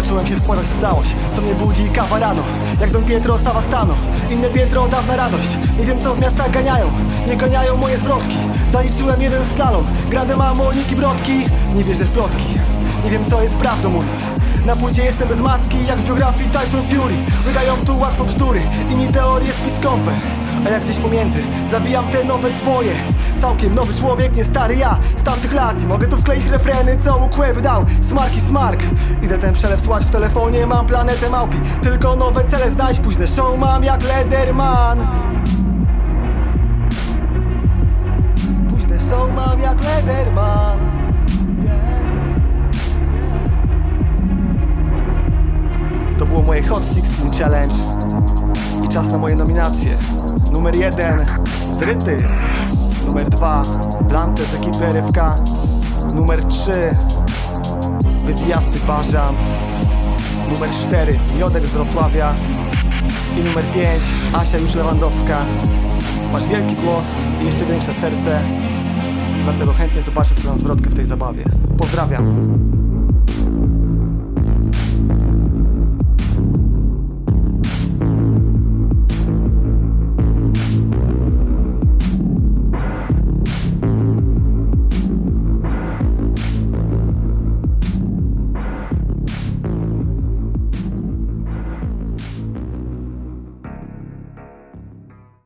Zacząłem się składać w całość Co mnie budzi kawa rano. Jak Don Pietro Savastano Inne Pietro dawna radość. Nie wiem co w miastach ganiają. Nie ganiają moje zwrotki. Zaliczyłem jeden slalom. Grande mamo, Niki Brodki. Nie wierzę w plotki Nie wiem co jest prawdą ulic Na płycie jestem bez maski Jak w biografii Tyson Fury. Wydają tu łatwo bzdury Inni teorie spiskowe. A jak gdzieś pomiędzy zawijam te nowe swoje. Całkiem nowy człowiek, nie stary ja. Z tamtych lat I mogę tu wkleić refreny, co łuk łeb dał. Smark i smark. Idę ten przelew słać w telefonie, mam planetę małpi. Tylko nowe cele znaleźć, późne show mam jak Lederman moje Hot 16 Challenge i czas na moje nominacje. Numer jeden Zryty. Numer dwa Blante z ekipy RFK. Numer trzy Wywijasty Bażant. Numer cztery Miodek z Wrocławia. I numer pięć Asia już Lewandowska. Masz wielki głos i jeszcze większe serce. Dlatego chętnie zobaczę swoją zwrotkę w tej zabawie. Pozdrawiam.